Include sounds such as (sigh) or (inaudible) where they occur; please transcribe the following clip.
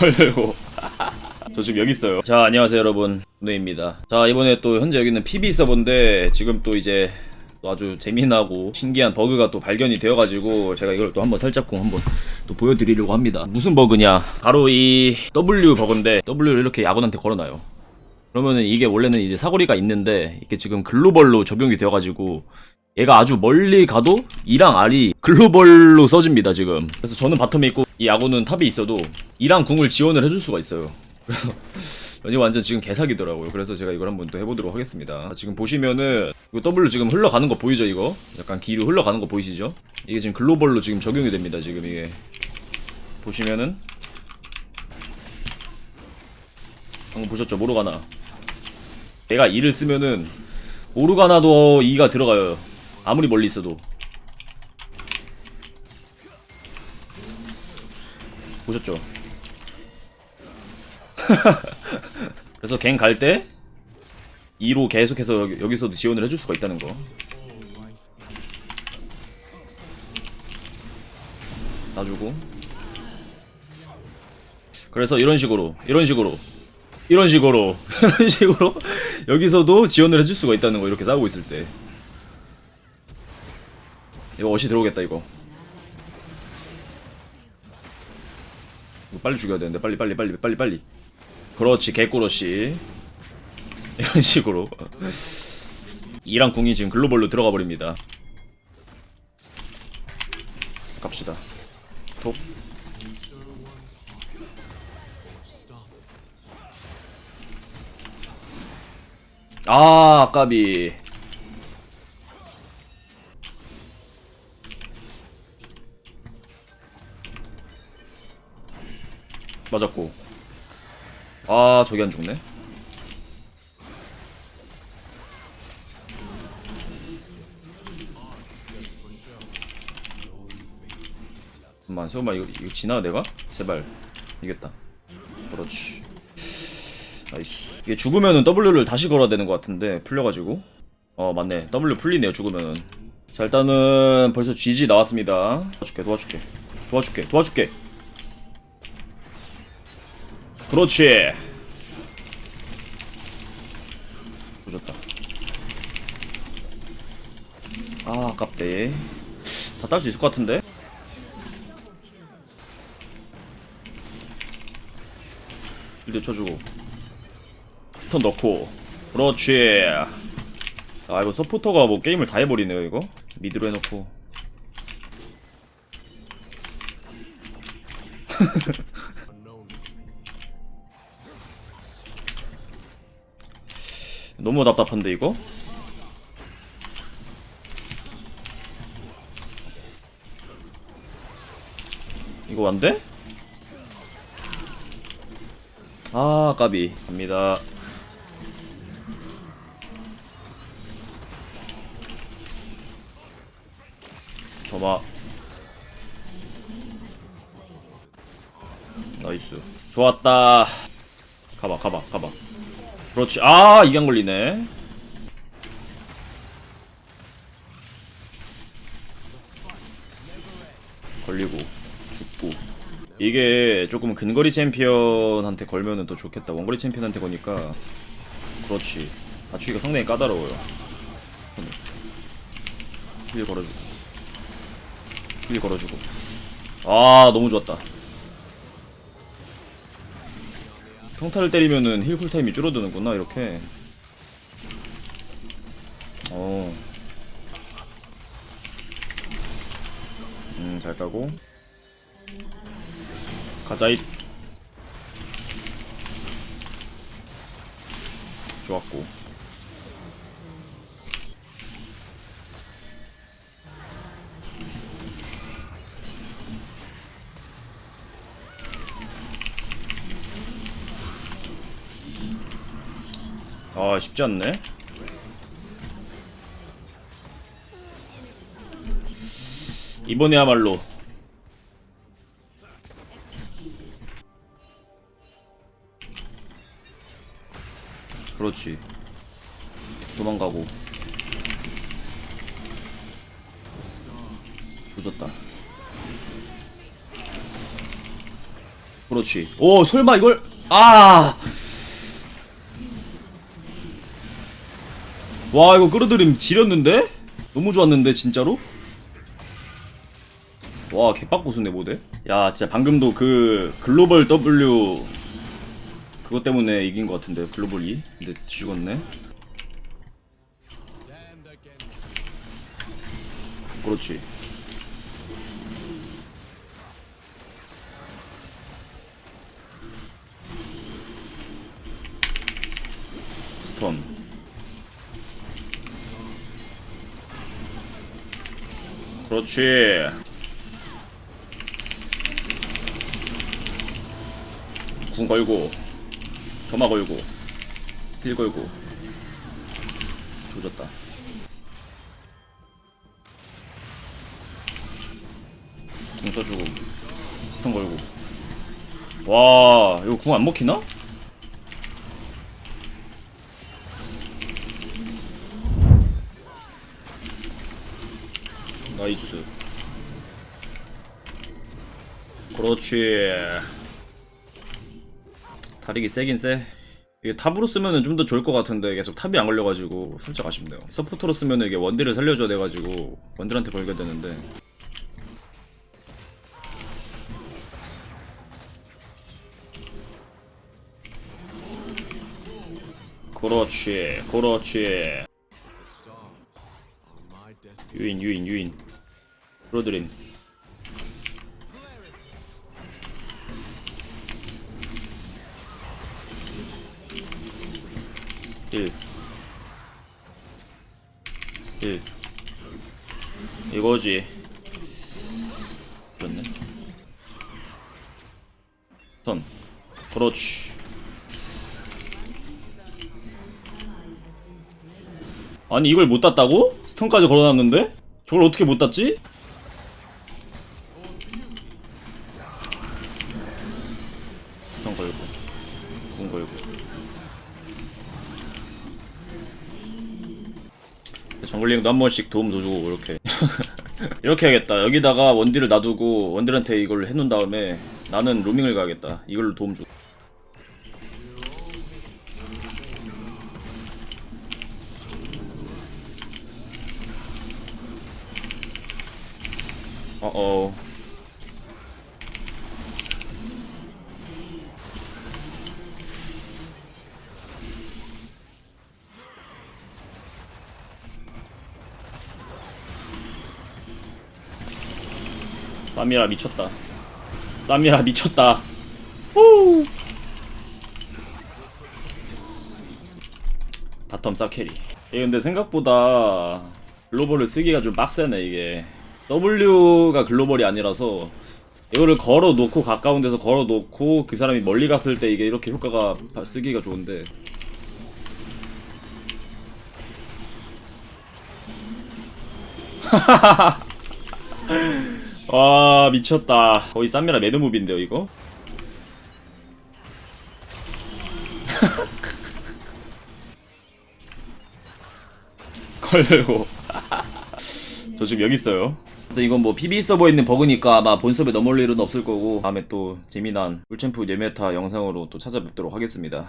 걸고. (laughs) 저 지금 여기 있어요. 자 안녕하세요 여러분. 노네입니다. 자 이번에 또 현재 여기 있는 PB 서버인데 지금 또 이제 또 아주 재미나고 신기한 버그가 또 발견이 되어가지고 제가 이걸 또 한번 살짝쿵 한번 또 보여드리려고 합니다. 무슨 버그냐? 바로 이 W 버그인데 W를 이렇게 야구한테 걸어놔요. 그러면은 이게 원래는 이제 사거리가 있는데 이게 지금 글로벌로 적용이 되어가지고 얘가 아주 멀리 가도 E랑 R이 글로벌로 써집니다 지금. 그래서 저는 바텀에 있고 이 야구는 탑에 있어도 E랑 궁을 지원을 해줄 수가 있어요. (laughs) 그래서 이게 완전 지금 개사기더라고요. 그래서 제가 이걸 한번 또 해보도록 하겠습니다. 지금 보시면은 이거 W 지금 흘러가는 거 보이죠 이거? 약간 기로 흘러가는 거 보이시죠? 이게 지금 글로벌로 지금 적용이 됩니다 지금 이게. 보시면은 방금 보셨죠? 모르가나. 내가 E를 쓰면은 오르가나도 E가 들어가요 아무리 멀리 있어도. 보셨죠? (laughs) 그래서 갱 갈 때 2로 계속해서 여기, 여기 서도 지원을 해줄 수가 있다는 거. 놔주고. 그래서 이런 식으로 이런 식으로 이런 식으로 (laughs) 이런 식으로 여기서도 지원을 해줄 수가 있다는 거 이렇게 싸우고 있을 때 이거 어시 들어오겠다 이거. 이거 빨리 죽여야 되는데 빨리 빨리 빨리 빨리 빨리. 그렇지 개꾸러시. (laughs) 이런 식으로. 이랑 궁이 지금 글로벌로 들어가 버립니다. 갑시다. 톱 아, 까비. 맞았고. 아, 저기 안 죽네. 잠깐만, 설마 이거, 이거 지나, 내가? 제발. 이겼다. 그렇지. 나이스. 이게 죽으면은 W를 다시 걸어야 되는 것 같은데 풀려가지고 어 맞네 W 풀리네요 죽으면은 자 일단은 벌써 GG 나왔습니다 도와줄게 도와줄게 도와줄게 도와줄게 그렇지. 조졌다. 아 아깝대. 다 딸 수 있을 것 같은데? 실드 쳐주고. 스턴 넣고. 그렇지. 아 이거 서포터가 뭐 게임을 다 해버리네요 이거? 미드로 해놓고 너무 답답한데 이거? 이거 안 돼? 아 까비. 갑니다. 점화. 나이스. 좋았다. 가봐 가봐 가봐 그렇지. 아 이게 안 걸리네. 걸리고 죽고. 이게 조금 근거리 챔피언한테 걸면은 더 좋겠다. 원거리 챔피언한테 거니까. 그렇지. 맞추기가 상당히 까다로워요. 힐 걸어주고. 힐 걸어주고. 아 너무 좋았다 평타를 때리면은 힐 쿨타임이 줄어드는구나 이렇게 어. 음, 잘 까고. 가자잇. 좋았고. 아, 쉽지 않네. 이번에야말로 그렇지 도망가고 조졌다 그렇지. 오, 설마 이걸 아! 와, 이거 끌어들임 지렸는데? 너무 좋았는데 진짜로? 와, 개빡고수네 모델. 야, 진짜 방금도 그 글로벌 W 그것 때문에 이긴 것 같은데 글로벌 E. 근데 죽었네. 그렇지. 스톤. 그렇지. 궁 걸고, 점화 걸고, 힐 걸고. 조졌다. 궁 써주고, 스톤 걸고. 와, 이거 궁 안 먹히나? 나이스. 그렇지. 다리기 세긴 세. 이게 탑으로 쓰면은 좀 더 좋을 것 같은데 계속 탑이 안 걸려가지고 살짝 아쉽네요. 서포터로 쓰면은 이게 원딜을 살려줘야 돼가지고 원딜한테 걸게 되는데. 그렇지, 그렇지. 유인, 유인, 유인. 프로드림. 일. 일. 이거지. 그렇네. 턴. 그렇지. 아니 이걸 못 땄다고? 스톤까지 걸어놨는데? 저걸 어떻게 못 땄지? 스톤 걸고 궁 걸고 정글링도 한 번씩 도움 도 주고 이렇게. (laughs) 이렇게 해야겠다. 여기다가 원딜을 놔두고 원딜한테 이걸 해놓은 다음에 나는 로밍을 가야겠다. 이걸로 도움 주고 어어 쌈이라 미쳤다. 쌈이라 미쳤다. 후! 바텀 사캐리. 이게 근데 생각보다 글로벌을 쓰기가 좀 빡세네 이게. W가 글로벌이 아니라서 이거를 걸어 놓고 가까운 데서 걸어 놓고 그 사람이 멀리 갔을 때 이게 이렇게 효과가 바- 쓰기가 좋은데 (laughs) 와 미쳤다. 거의 쌈미라 매드무비인데요 이거? (laughs) 걸고 (laughs) 저 지금 여기 있어요. 이건 뭐 PB 서버에 있는 버그니까 아마 본섭에 넘어올 일은 없을 거고 다음에 또 재미난 꿀챔프 예메타 영상으로 또 찾아뵙도록 하겠습니다